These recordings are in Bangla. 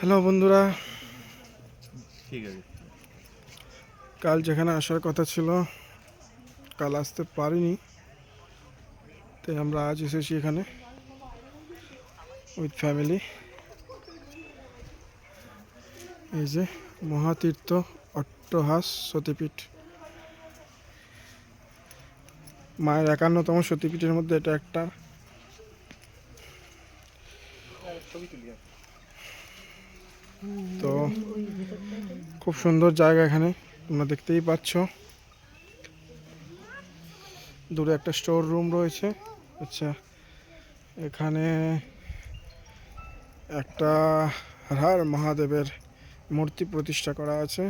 হ্যালো বন্ধুরা। ঠিক আছে। কাল যেখানে আসার কথা ছিল কাল আসতে পারিনি। তাই আমরা আজ এসেছি এখানে উইথ ফ্যামিলি এই যে মহাতীর্থ অট্টহাস সতীপীঠ। মায়ের একান্নতম সতীপীঠের মধ্যে এটা একটা। তো খুব সুন্দর জায়গা এখানে, তোমরা দেখতেই পাচ্ছ। দূরে একটা স্টোর রুম রয়েছে। আচ্ছা এখানে একটা হার মহাদেবের মূর্তি প্রতিষ্ঠা করা আছে।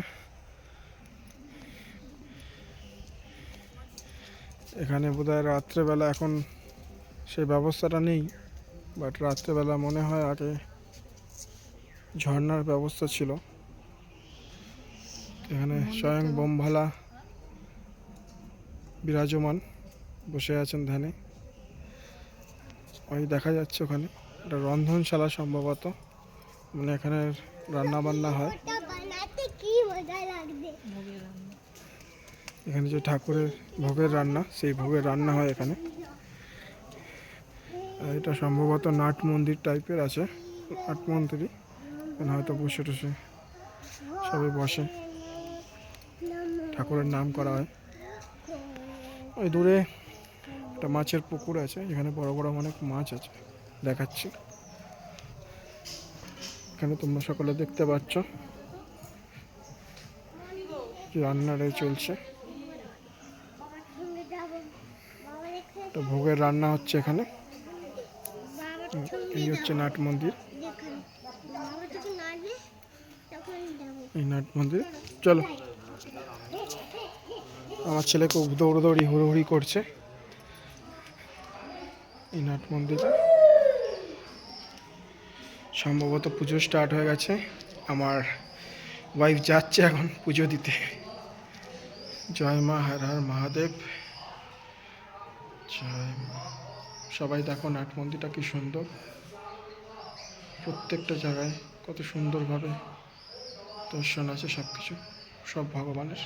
এখানে বোধহয় রাত্রেবেলা এখন সেই ব্যবস্থাটা নেই বাট রাত্রেবেলা মনে হয় আগে ঝর্ণার ব্যবস্থা ছিল। এখানে স্বয়ং বোমভালা বিরাজমান বসে আছেন ধ্যানে। ওই দেখা যাচ্ছে ওখানে। একটা রন্ধনশালা সম্ভবত। মানে এখানে রান্না বান্না হয় এখানে যে ঠাকুরের ভোগের রান্না সেই ভোগের রান্না হয় এখানে। এটা সম্ভবত নাট মন্দির টাইপের আছে নাট মন্দিরই। হয়তো বসে টসে সবাই বসে। ঠাকুরের নাম করা হয়। ওই দূরে একটা মাছের পুকুর আছে এখানে বড় বড় অনেক মাছ আছে। দেখাচ্ছি। এখানে তোমরা সকলে দেখতে পাচ্ছ রান্নাটাই চলছে। ভোগের রান্না হচ্ছে এখানে। এই হচ্ছে নাট মন্দির দেখুন বাবা যখন আসবে তখন যাব এই নাট মন্দির। চলো। আমার ছেলে খুব দৌড়দৌড়ি, হুড়োহুড়ি করছে। এই নাট মন্দিরে। সম্ভবত পুজো স্টার্ট হয়ে গেছে। আমার ওয়াইফ যাচ্ছে এখন পুজো দিতে। জয় মা, হর হর মহাদেব। জয় মা। সবাই দেখো নাট মন্দিরটা কি সুন্দর। প্রত্যেকটা জায়গায় কত সুন্দরভাবে দর্শন আছে সব কিছু সব ভগবানের।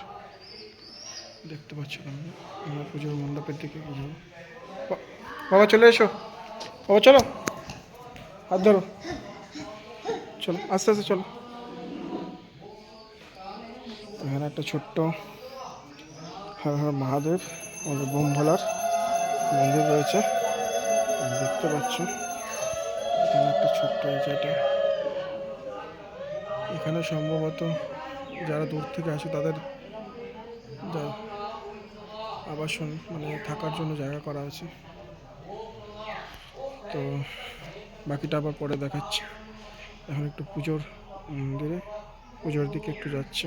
দেখতে পাচ্ছ আমরা পুজোর মণ্ডপের দিকে এগিয়ে যাব। বাবা, চলে এসো। বাবা, চলো। হাত ধরো। চলো, আস্তে আস্তে চলো। এখানে একটা ছোট্ট হর হর মহাদেব, আমাদের বোম ভোলার মন্দির রয়েছে। দেখতে পাচ্ছ। এখানে একটা ছোট্ট যে এটা এখানে সম্ভবত যারা দূর থেকে আসে তাদের আবাসন মানে থাকার জন্য জায়গা করা আছে। তো বাকিটা আবার পরে দেখাচ্ছে। এখন একটু পুজোর মন্দিরে পুজোর দিকে একটু যাচ্ছে।